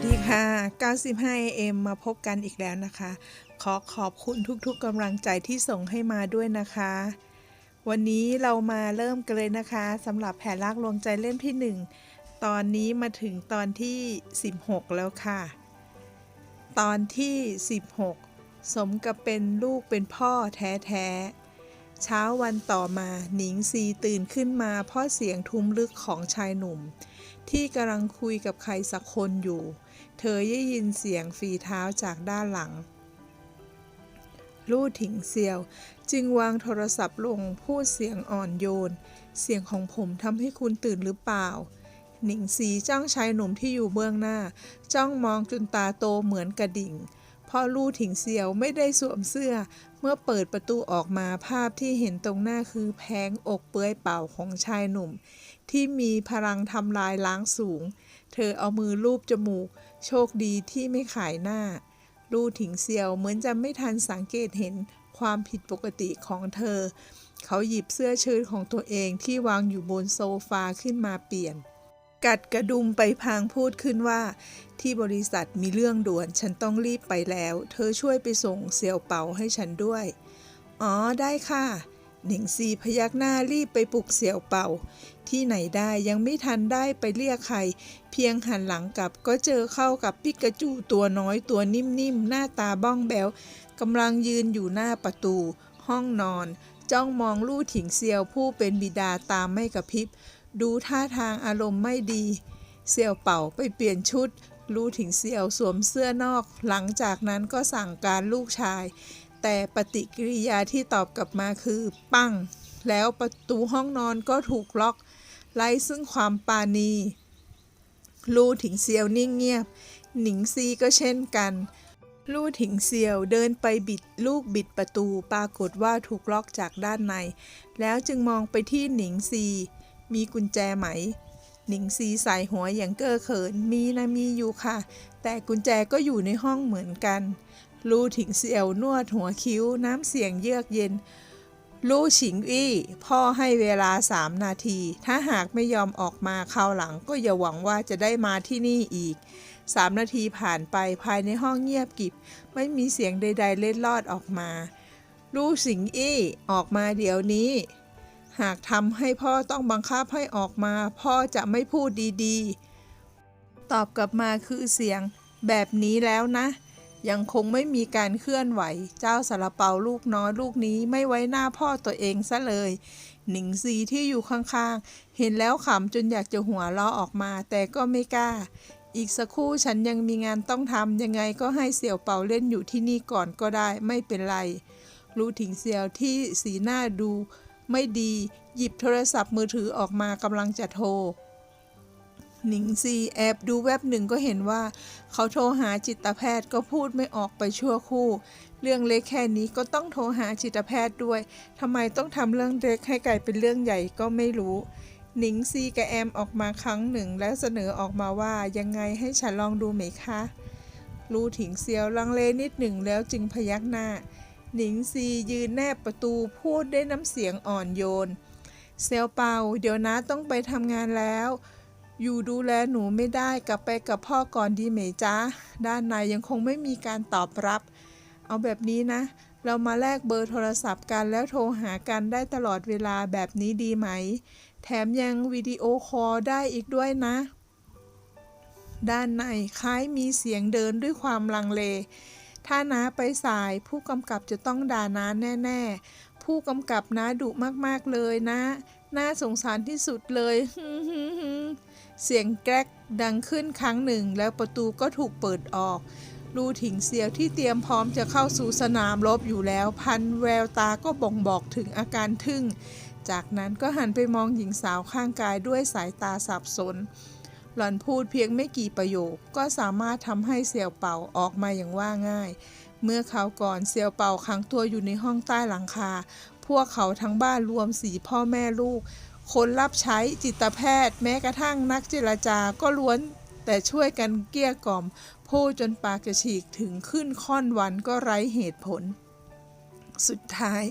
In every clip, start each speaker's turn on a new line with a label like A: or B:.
A: สดีค่ะ 95 AM มาพบกันอีกแล้วนะคะ ขอขอบคุณทุกๆกำลังใจที่ส่งให้มาด้วยนะคะ วันนี้เรามาเริ่มกันเลยนะคะสำหรับแผนลากลวงใจเล่มที่ 1 ตอนนี้มาถึงตอนที่ 16 แล้วค่ะ ตอนที่ 16 สมกับเป็นลูกเป็นพ่อแท้ๆ เช้าวันต่อมาหนิงซีตื่นขึ้นมาเพราะเสียงทุ้มลึกของชายหนุ่ม ที่กำลังคุยกับใครสักคนอยู่ เธอได้ยินเสียงฝีเท้าจากด้านหลัง ลู่ถิงเซียว จึงวางโทรศัพท์ลงพูดเสียงอ่อนโยน เสียงของผมทำให้คุณตื่นหรือเปล่า หนิงซีจ้องชายหนุ่มที่อยู่เบื้องหน้า จ้องมองจนตาโตเหมือนกระดิ่งพราะลู่ถิงเซียวไม่ได้สวมเสื้อ เมื่อเปิดประตูออกมาภาพที่เห็นตรงหน้าคือแผงอกเปื้อยเป่าของชายหนุ่ม ที่มีพลังทำลายล้างสูง เธอเอามือลูบจมูก โชคดีที่ไม่ขายหน้า ลู่ถิงเซียวเหมือนจะไม่ทันสังเกตเห็นความผิดปกติของเธอ เขาหยิบเสื้อเชิ้ตของตัวเองที่วางอยู่บนโซฟาขึ้นมาเปลี่ยน กัดกระดุมไปพางพูดขึ้นว่า ที่บริษัทมีเรื่องด่วน ฉันต้องรีบไปแล้ว เธอช่วยไปส่งเสี่ยวเปาให้ฉันด้วย อ๋อได้ค่ะ หนิงซีพยักหน้ารีบไปปลุกเสี่ยวเปาที่ไหนได้ยังไม่ทันได้ไปเรียกใคร เพียงหันหลังกลับก็เจอเข้ากับปิกาจูตัวน้อยตัวนิ่มๆ หน้าตาบ้องแบวกำลังยืนอยู่หน้าประตู ห้องนอน จ้องมองลู่ถิงเซียวผู้เป็นบิดาตามไม่กระพริบ ดูท่าทางอารมณ์ไม่ดี เสี่ยวเป่าไปเปลี่ยนชุดลู่ถิงเซียวสวมเสื้อนอก หลังจากนั้นก็สั่งการลูกชาย แต่ปฏิกิริยาที่ตอบกลับมาคือ ปั้ง แล้วประตูห้องนอนก็ถูกล็อกไร้ซึ่งความปาณีลู่ถิงเซียวนิ่งเงียบ หนิงซีก็เช่นกันลู่ถิงเซียวเดินไปบิดลูกบิดประตูปรากฏว่าถูกล็อกจากด้านใน แล้วจึงมองไปที่หนิงซี มีกุญแจไหม หนิงซีใส่หัวอย่างเก้อเขิน มีนะมีอยู่ค่ะ แต่กุญแจก็อยู่ในห้องเหมือนกัน ลู่ถิงเซียวนวดหัวคิ้วน้ำเสียงเยือกเย็น ลู่ฉิงอี้พ่อให้เวลาสามนาที ถ้าหากไม่ยอมออกมาคราวหลังก็อย่าหวังว่าจะได้มาที่นี่อีกสามนาทีผ่านไปภายในห้องเงียบกิบ ไม่มีเสียงใด ๆ เล็ดลอดออกมา ลู่สิงอี้ออกมาเดี๋ยวนี้ หากทำให้พ่อต้องบังคับให้ออกมา พ่อจะไม่พูดดีๆ ตอบกลับมาคือเสียง แบบนี้แล้วนะ ยังคงไม่มีการเคลื่อนไหว เจ้าสารเปาลูกน้อยลูกนี้ไม่ไว้หน้าพ่อตัวเองซะเลย หนิงซีที่อยู่ข้างๆ เห็นแล้วขำจนอยากจะหัวเราะออกมา แต่ก็ไม่กล้า อีกสักครู่ฉันยังมีงานต้องทำยังไงก็ให้เสี่ยวเปาเล่นอยู่ที่นี่ก่อนก็ได้ไม่เป็นไร รู้ถิงเสี่ยวที่สีหน้าดู ไม่ดี หยิบโทรศัพท์มือถือออกมากำลังจะโทร หนิงซีแอบดูแวบหนึ่งก็เห็นว่า เขาโทรหาจิตแพทย์ก็พูดไม่ออกไปชั่วคู่ เรื่องเล็กแค่นี้ก็ต้องโทรหาจิตแพทย์ด้วยทำไมต้องทำเรื่องเล็กให้กลายเป็นเรื่องใหญ่ก็ไม่รู้หนิงซีกับแอมออกมาครั้งหนึ่งแล้วเสนอออกมาว่ายังไงให้ฉันลองดูไหมคะ รู้ถิงเซียวลังเลนิดหนึ่งแล้วจึงพยักหน้า หนิงซียืนแนบประตูพูดด้วยน้ำเสียงอ่อนโยน เซลเปา เดี๋ยวนะต้องไปทำงานแล้ว อยู่ดูแลหนูไม่ได้กลับไปกับพ่อก่อนดีไหมจ๊ะ ด้านในยังคงไม่มีการตอบรับ เอาแบบนี้นะ เรามาแลกเบอร์โทรศัพท์กันแล้วโทรหากันได้ตลอดเวลาแบบนี้ดีไหม แถมยังวิดีโอคอลได้อีกด้วยนะ ด้านในคล้ายมีเสียงเดินด้วยความลังเล ถ้าน้าไปสาย ผู้กำกับจะต้องด่าน้าแน่ ๆ ผู้กำกับน้าดุมากๆเลยนะ น่าสงสารที่สุดเลยเสียงแกรกดังขึ้นครั้งหนึ่ง แล้วประตูก็ถูกเปิดออกลูถิงเสียวที่เตรียมพร้อมจะเข้าสู่สนามรบอยู่แล้ว พันแววตาก็บ่งบอกถึงอาการทึ่ง จากนั้นก็หันไปมองหญิงสาวข้างกายด้วยสายตาสับสน หล่อนพูดเพียงไม่กี่ประโยค ก็สามารถทำให้เสี่ยวเป่าออกมาอย่างว่าง่าย เมื่อเขาวก่อนเสี่ยวเป่าขังตัวอยู่ในห้องใต้หลังคา พวกเขาทั้งบ้านรวมสี่พ่อแม่ลูก คนรับใช้จิตแพทย์ แม้กระทั่งนักเจรจาก็ล้วน แต่ช่วยกันเกลี้ยกล่อมพูดจนปากจะฉีกถึงขึ้นค่อนวันก็ไร้เหตุผล สุดท้าย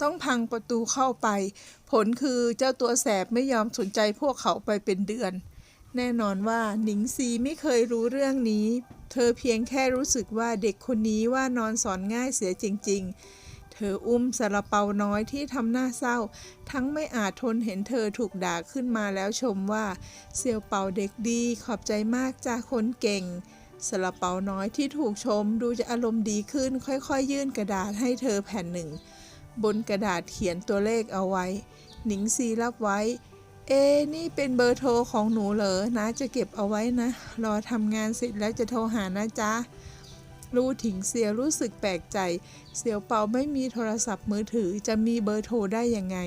A: ต้องพังประตูเข้าไป ผลคือเจ้าตัวแสบไม่ยอมสนใจพวกเขาไปเป็นเดือน แน่นอนว่าหนิงซีไม่เคยรู้เรื่องนี้ เธอเพียงแค่รู้สึกว่าเด็กคนนี้ว่านอนสอนง่ายเสียจริง ๆ เธออุ้มสาลาเปาน้อยที่ทำหน้าเศร้า ทั้งไม่อาจทนเห็นเธอถูกด่าขึ้นมาแล้วชมว่าเซียวเปาเด็กดีขอบใจมากจ้าคนเก่งสาลาเปาน้อยที่ถูกชมดูจะอารมณ์ดีขึ้นค่อยๆยื่นกระดาษให้เธอแผ่นหนึ่ง บนกระดาษเขียนตัวเลขเอาไว้ หนิงซีรับไว้ เอ นี่เป็นเบอร์โทรของหนูเหรอนะ จะเก็บเอาไว้นะ รอทำงานเสร็จแล้วจะโทรหานะจ๊ะรู้ถิงเสียรู้สึกแปลกใจ เสียวเปาไม่มีโทรศัพท์มือถือจะมีเบอร์โทรได้ยังไง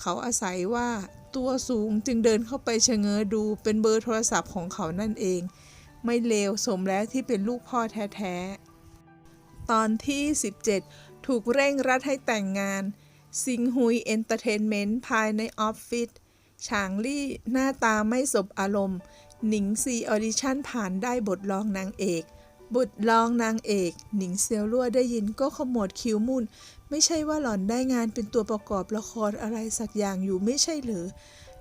A: เขาอาศัยว่าตัวสูงจึงเดินเข้าไปชะเง้อดูเป็นเบอร์โทรศัพท์ของเขานั่นเอง ไม่เลวสมแล้วที่เป็นลูกพ่อแท้ๆ ตอนที่ 17 ถูกเร่งรัดให้แต่งงานซิงฮุยเอนเตอร์เทนเมนต์ภายในออฟฟิศ ฉางลี่หน้าตาไม่สบอารมณ์ หนิงซีออดิชั่นผ่านได้บทรองนางเอก บทรองนางเอก หนิงเซียวลั่วได้ยินก็ขมวดคิ้วมุนไม่ใช่ว่าหล่อนได้งานเป็นตัวประกอบละครอะไรสักอย่างอยู่ไม่ใช่หรือ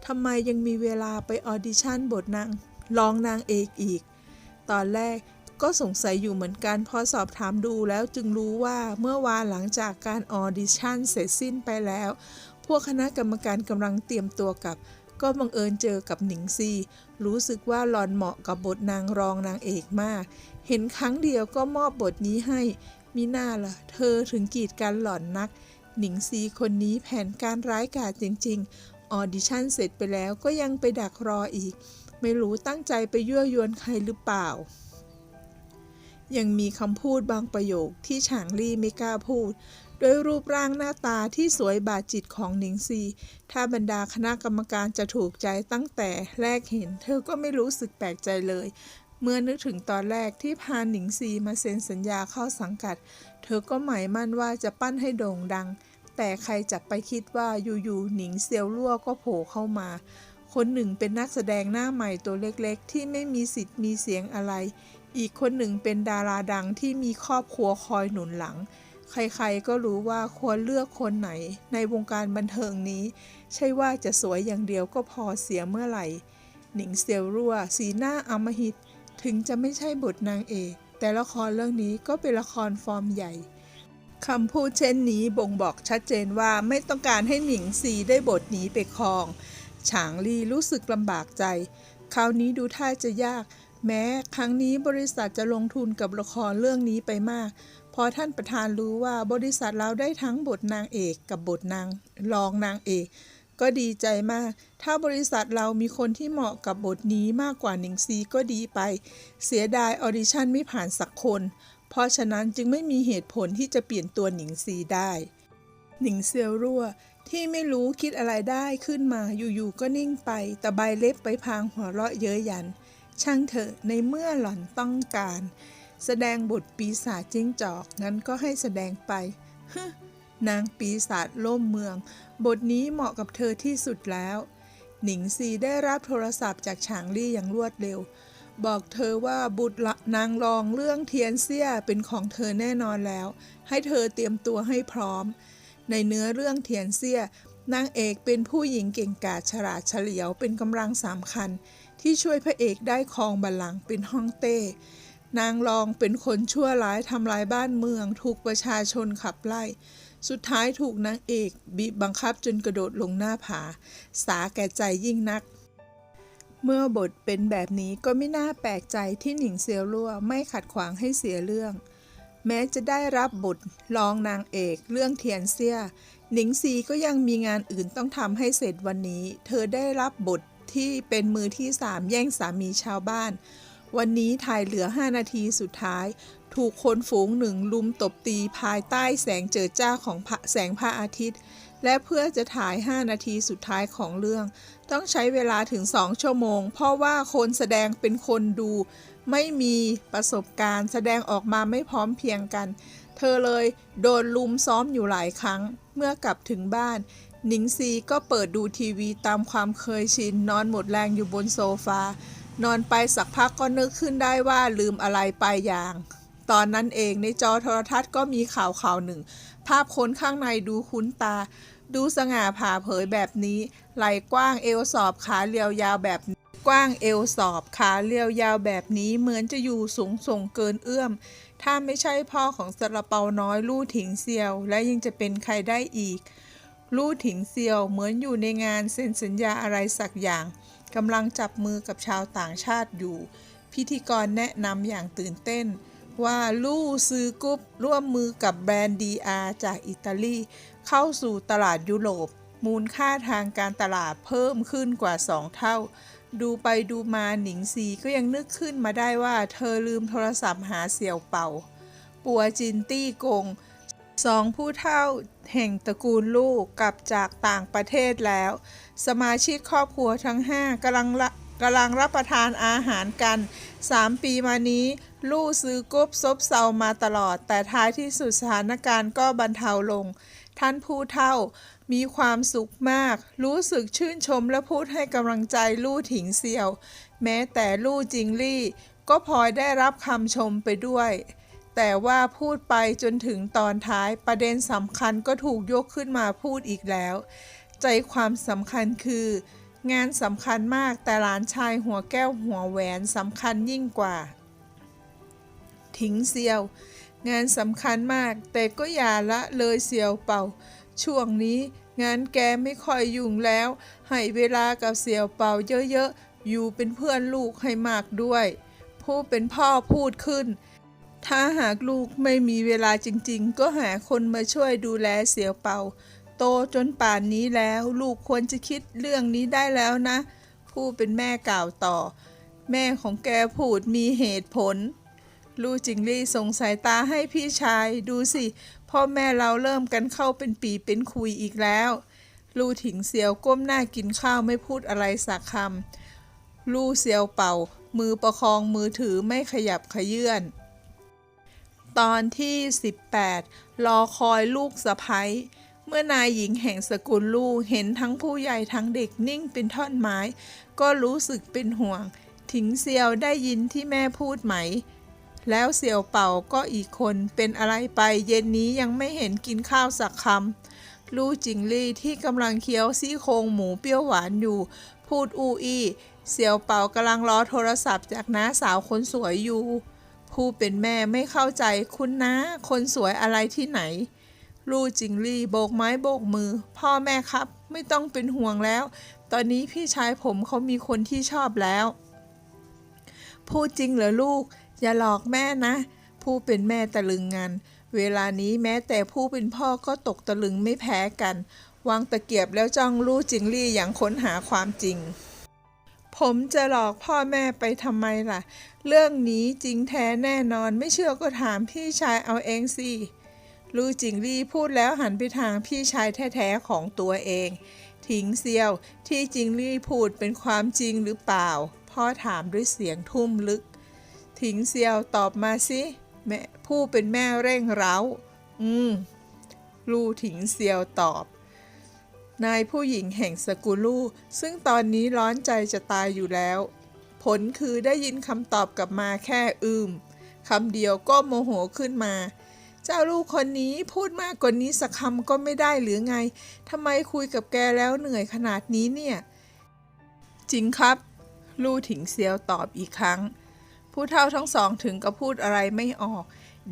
A: ทำไมยังมีเวลาไปออดิชั่นบทนางรองนางเอกอีก ตอนแรกก็สงสัยอยู่เหมือนกันพอสอบถามดูแล้วจึงรู้ว่าเมื่อวานหลังจากการออดิชั่นเสร็จสิ้นไปแล้ว พวกคณะกรรมการกำลังเตรียมตัวกับ ก็บังเอิญเจอกับหนิงซี รู้สึกว่าหลอนเหมาะกับบทนางรองนางเอกมาก เห็นครั้งเดียวก็มอบบทนี้ให้ มิน่าล่ะ เธอถึงกีดกันหล่อนนัก หนิงซีคนนี้แผนการร้ายกาจจริง ๆ ออดิชั่นเสร็จไปแล้วก็ยังไปดักรออีก ไม่รู้ตั้งใจไปยั่วยวนใครหรือเปล่า ยังมีคำพูดบางประโยคที่ฉางลี่ไม่กล้าพูด ด้วยรูปร่างหน้าตาที่สวยบาดจิตของหนิงซี ถ้าบรรดาคณะกรรมการจะถูกใจตั้งแต่แรกเห็น เธอก็ไม่รู้สึกแปลกใจเลย เมื่อนึกถึงตอนแรกที่พาหนิงซีมาเซ็นสัญญาเข้าสังกัด เธอก็หมายมั่นว่าจะปั้นให้โด่งดัง แต่ใครจะไปคิดว่าอยู่ๆหนิงเซียวลั่วก็โผล่เข้ามา คนหนึ่งเป็นนักแสดงหน้าใหม่ตัวเล็กๆ ที่ไม่มีสิทธิ์มีเสียงอะไร อีกคนหนึ่งเป็นดาราดังที่มีครอบครัวคอยหนุนหลัง ใครๆก็รู้ว่าควรเลือกคนไหน ในวงการบันเทิงนี้ ใช่ว่าจะสวยอย่างเดียวก็พอเสียเมื่อไหร่ หนิงเซียวรั่ว สีหน้าอมหิต ถึงจะไม่ใช่บทนางเอก แต่ละครเรื่องนี้ก็เป็นละครฟอร์มใหญ่คำพูดเช่นนี้บ่งบอกชัดเจนว่าไม่ต้องการให้หนิงซีได้บทนี้ไปครอง ฉางลีรู้สึกลำบากใจ คราวนี้ดูท่าจะยาก แม้ครั้งนี้บริษัทจะลงทุนกับละครเรื่องนี้ไปมาก พอท่านประธานรู้ว่าบริษัทเราได้ทั้งบทนางเอกกับบทนางรองนางเอก ก็ดีใจมาก ถ้าบริษัทเรามีคนที่เหมาะกับบทนี้มากกว่าหนิงซีก็ดีไป เสียดายออดิชั่นไม่ผ่านสักคน เพราะฉะนั้นจึงไม่มีเหตุผลที่จะเปลี่ยนตัวหนิงซีได้ หนิงเซียวรั่วที่ไม่รู้คิดอะไรได้ขึ้นมาอยู่ๆก็นิ่งไปตะใบเล็บไปพางหัวเราะเย้ยหยัน ช่างเถอะในเมื่อหล่อนต้องการ แสดงบทปีศาจจิ้งจอกงั้นก็ให้แสดงไปฮึนางปีศาจล่มเมือง บทนี้เหมาะกับเธอที่สุดแล้ว หนิงซีได้รับโทรศัพท์จากฉางลี่อย่างรวดเร็ว บอกเธอว่าบุตรนางรองเรื่องเทียนเสี้ยเป็นของเธอแน่นอนแล้ว ให้เธอเตรียมตัวให้พร้อม ในเนื้อเรื่องเทียนเสี้ยนางเอกเป็นผู้หญิงเก่งกาจฉลาดเฉลียวเป็นกำลังสำคัญ ที่ช่วยพระเอกได้ครองบัลลังก์เป็นฮ่องเต้ นางรองเป็นคนชั่วร้ายทำลายบ้านเมือง ถูกประชาชนขับไล่ สุดท้ายถูกนางเอกบีบบังคับจนกระโดดลงหน้าผา สาแก่ใจยิ่งนัก เมื่อบทเป็นแบบนี้ก็ไม่น่าแปลกใจที่หนิงเซียวลั่วไม่ขัดขวางให้เสียเรื่อง แม้จะได้รับบทรองนางเอกเรื่องเทียนเสี้ยหนิงซีก็ยังมีงานอื่นต้องทำให้เสร็จวันนี้ เธอได้รับบทที่เป็นมือที่สามแย่งสามีชาวบ้าน วันนี้ถ่ายเหลือ 5 นาทีสุดท้าย ถูกคนฝูงหนึ่งลุมตบตีภายใต้แสงเจิดจ้าของแสงพระอาทิตย์ และเพื่อจะถ่าย 5 นาทีสุดท้ายของเรื่อง ต้องใช้เวลาถึง 2 ชั่วโมง เพราะว่าคนแสดงเป็นคนดู ไม่มีประสบการณ์แสดงออกมาไม่พร้อมเพียงกัน เธอเลยโดนลุมซ้อมอยู่หลายครั้ง เมื่อกลับถึงบ้านหนิงซีก็เปิดดูทีวีตามความเคยชินนอนหมดแรงอยู่บนโซฟา นอนไปสักพักก็นึกขึ้นได้ว่าลืมอะไรไปอย่าง ตอนนั้นเองในจอโทรทัศน์ก็มีข่าวข่าวหนึ่ง ภาพคนข้างในดูคุ้นตา ดูสง่าผ่าเผยแบบนี้ ไหลกว้างเอวสอบขาเรียวยาวแบบกว้างเอวสอบขาเรียวยาวแบบนี้เหมือนจะอยู่สูงส่งเกินเอื้อม ถ้าไม่ใช่พ่อของซาลาเปาน้อยลู่ถิงเซียว และยังจะเป็นใครได้อีก ลู่ถิงเซียวเหมือนอยู่ในงานเซ็นสัญญาอะไรสักอย่าง กำลังจับมือกับชาวต่างชาติอยู่ พิธีกรแนะนำอย่างตื่นเต้น ว่าลู่ซือกรุ๊ปร่วมมือกับแบรนด์ดีอาจากอิตาลี เข้าสู่ตลาดยุโรป มูลค่าทางการตลาดเพิ่มขึ้นกว่า 2 เท่า ดูไปดูมาหนิงซีก็ยังนึกขึ้นมาได้ว่าเธอลืมโทรศัพท์หาเสี่ยวเป่า ปัวจินตี้กงสองผู้เท่า แห่งตระกูลลูกกลับจากต่างประเทศแล้ว สมาชิกครอบครัวทั้งห้ากำลังละกำลังรับประทานอาหารกัน 3 ปีมานี้ ลู่ซื้อกรุ๊ปซบเซามาตลอด แต่ท้ายที่สุดสถานการณ์ก็บรรเทาลง ท่านผู้เท่ามีความสุขมาก รู้สึกชื่นชมและพูดให้กำลังใจลู่ถิงเซียว แม้แต่ลู่จิงลี่ ก็พลอยได้รับคำชมไปด้วย แต่ว่าพูดไปจนถึงตอนท้ายประเด็นสำคัญก็ถูกยกขึ้นมาพูดอีกแล้ว ใจความสำคัญคือ งานสำคัญมากแต่หลานชายหัวแก้วหัวแหวนสำคัญยิ่งกว่าถิงเซียว งานสำคัญมาก แต่ก็อย่าละเลยเซียวเป่า ช่วงนี้งานแกไม่ค่อยยุ่งแล้ว ให้เวลากับเซียวเป่าเยอะๆอยู่เป็นเพื่อนลูกให้มากด้วย ผู้เป็นพ่อพูดขึ้น ถ้าหากลูกไม่มีเวลาจริงๆ ก็หาคนมาช่วยดูแลเสียวเป่า โตจนป่านนี้แล้วลูกควรจะคิดเรื่องนี้ได้แล้วนะ ผู้เป็นแม่กล่าวต่อ แม่ของแกพูดมีเหตุผล ลู่จิงลี่ส่งสายตาให้พี่ชายดูสิ พ่อแม่เราเริ่มกันเข้าเป็นปีเป็นคุยอีกแล้ว ลู่ถิงเสียวก้มหน้ากินข้าวไม่พูดอะไรสักคำลู่เสียวเป่า มือประคองมือถือไม่ขยับขยื่น ตอนที่ 18 รอคอยลูกสะพ้ยเมื่อนายหญิงแห่งสกุลลู่เห็นทั้งผู้ใหญ่ทั้งเด็กนิ่งเป็นท่อนไม้ ก็รู้สึกเป็นห่วง ถิงเซียวได้ยินที่แม่พูดไหม แล้วเสี่ยวเป่าก็อีกคนเป็นอะไรไปเย็นนี้ยังไม่เห็นกินข้าวสักคำลู่จิงลี่ที่กำลังเคี้ยวซี่โครงหมูเปรี้ยวหวานอยู่ พูดอูอีเสี่ยวเป่ากำลังรอโทรศัพท์จากน้าสาวคนสวยอยู่ ผู้เป็นแม่ไม่เข้าใจคุณนะ คนสวยอะไรที่ไหน ลู่จิงลี่โบกไม้โบกมือ พ่อแม่ครับ ไม่ต้องเป็นห่วงแล้ว ตอนนี้พี่ชายผมเขามีคนที่ชอบแล้ว พูดจริงเหรอลูก อย่าหลอกแม่นะ ผู้เป็นแม่ตะลึงงานเวลานี้แม้แต่ผู้เป็นพ่อก็ตกตะลึงไม่แพ้กัน วางตะเกียบแล้วจ้องลู่จิงลี่อย่างค้นหาความจริง ผมจะหลอกพ่อแม่ไปทำไมล่ะ เรื่องนี้จริงแท้แน่นอนไม่เชื่อก็ถามพี่ชายเอาเองสิลู่จิงลี่พูดแล้วหันไปทางพี่ชายแท้ๆของตัวเองถิงเซียวที่จิงลี่พูดเป็นความจริงหรือเปล่า พ่อถามด้วยเสียงทุ่มลึกถิงเซียวตอบมาสิแม่ผู้เป็นแม่เร่งเร้า อืม ลู่ถิงเซียวตอบ นายผู้หญิงแห่งสกุลลู่ซึ่งตอนนี้ร้อนใจจะตายอยู่แล้ว ผลคือได้ยินคำตอบกลับมาแค่อืมคำเดียวก็โมโหขึ้นมา เจ้าลูกคนนี้พูดมากกว่านี้สักคำก็ไม่ได้หรือไงทำไมคุยกับแกแล้วเหนื่อยขนาดนี้เนี่ย จริงครับ ลู่ถิงเซียวตอบอีกครั้ง ผู้เฒ่าทั้งสองถึงกับพูดอะไรไม่ออก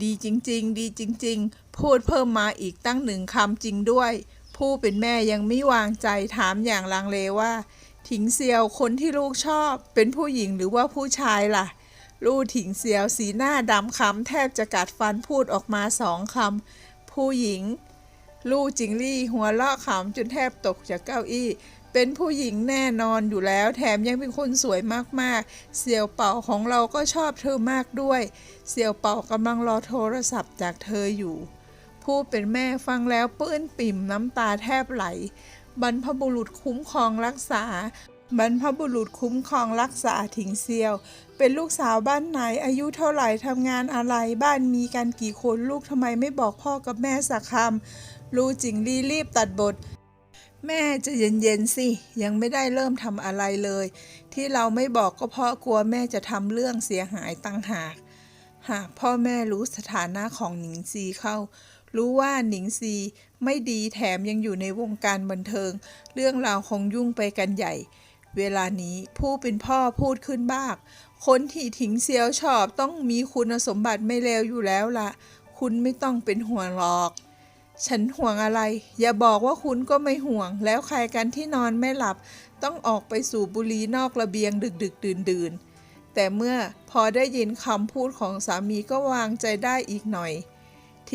A: ดีจริง ๆ ดีจริง ๆ พูดเพิ่มมาอีกตั้งหนึ่งคำจริงด้วย ผู้เป็นแม่ยังไม่วางใจถามอย่างลังเลว่า ถิงเซียวคนที่ลูกชอบเป็นผู้หญิงหรือว่าผู้ชายล่ะ ลู่ถิงเซียวสีหน้าดำคำแทบจะกัดฟันพูดออกมาสองคำผู้หญิง ลู่จิงลี่หัวเราะขำจนแทบตกจากเก้าอี้เป็นผู้หญิงแน่นอนอยู่แล้วแถมยังเป็นคนสวยมากๆ เสี่ยวเป่าของเราก็ชอบเธอมากด้วย เสี่ยวเป่ากำลังรอโทรศัพท์จากเธออยู่ ผู้เป็นแม่ฟังแล้วปื้นปิ่มน้ำตาแทบไหล บรรพบุรุษคุ้มครองรักษา บรรพบุรุษคุ้มครองรักษาถิงเซียว เป็นลูกสาวบ้านไหนอายุเท่าไหร่ทำงานอะไรบ้านมีกันกี่คนลูกทำไมไม่บอกพ่อกับแม่สักคำลูจิงลี่รีบตัดบทแม่จะเย็นๆสิ ยังไม่ได้เริ่มทำอะไรเลย ที่เราไม่บอกก็เพราะกลัวแม่จะทำเรื่องเสียหายตั้งหาก หากพ่อแม่รู้สถานะของหนิงซีเข้า รู้ว่าหนิงซีไม่ดีแถมยังอยู่ในวงการบันเทิง เรื่องราวคงยุ่งไปกันใหญ่ เวลานี้ผู้เป็นพ่อพูดขึ้นบ้าง คนที่ถิงเซียวชอบต้องมีคุณสมบัติไม่เลวอยู่แล้วละคุณไม่ต้องเป็นห่วงหรอก ฉันห่วงอะไร อย่าบอกว่าคุณก็ไม่ห่วง แล้วใครกันที่นอนไม่หลับ ต้องออกไปสูบบุหรี่นอกระเบียงดึกดึกดื่นดื่นแต่เมื่อพอได้ยินคำพูดของสามีก็วางใจได้อีกหน่อย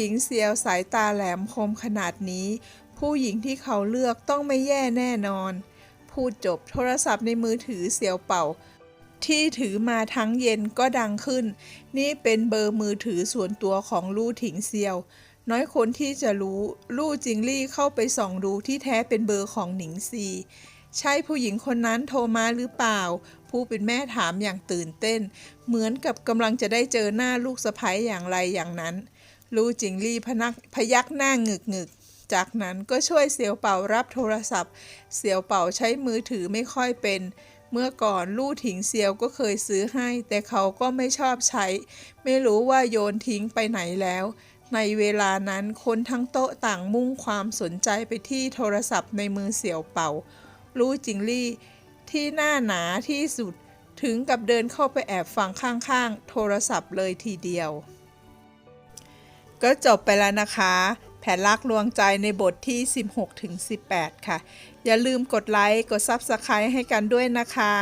A: ถิงเซียวสายตาแหลมคมขนาดนี้ ผู้หญิงที่เขาเลือกต้องไม่แย่แน่นอน พูดจบโทรศัพท์ในมือถือเสียวเป่า ที่ถือมาทั้งเย็นก็ดังขึ้น นี่เป็นเบอร์มือถือส่วนตัวของลู่ถิงเซียว น้อยคนที่จะรู้ลู่จิงลี่เข้าไปส่องดูที่แท้เป็นเบอร์ของหนิงซีใช่ผู้หญิงคนนั้นโทรมาหรือเปล่า ผู้เป็นแม่ถามอย่างตื่นเต้น เหมือนกับกำลังจะได้เจอหน้าลูกสะใภ้อย่างไรอย่างนั้น ลู่จิงลี่พนักพยักหน้างึกงึกจากนั้นก็ช่วยเสี่ยวเป่ารับโทรศัพท์ เสี่ยวเป่าใช้มือถือไม่ค่อยเป็น เมื่อก่อนลู่ถิงเซียวก็เคยซื้อให้ แต่เขาก็ไม่ชอบใช้ ไม่รู้ว่าโยนทิ้งไปไหนแล้ว ในเวลานั้นคนทั้งโต๊ะต่างมุ่งความสนใจไปที่โทรศัพท์ในมือเสี่ยวเป่า ลู่จิงลี่ ที่หน้าหนาที่สุด ถึงกับเดินเข้าไปแอบฟังข้างๆ โทรศัพท์เลยทีเดียว ก็จบไปแล้วนะคะ แผนลักลวงใจในบทที่ 16-18 ค่ะ อย่าลืมกดไลค์ กด Subscribe ให้กันด้วยนะคะ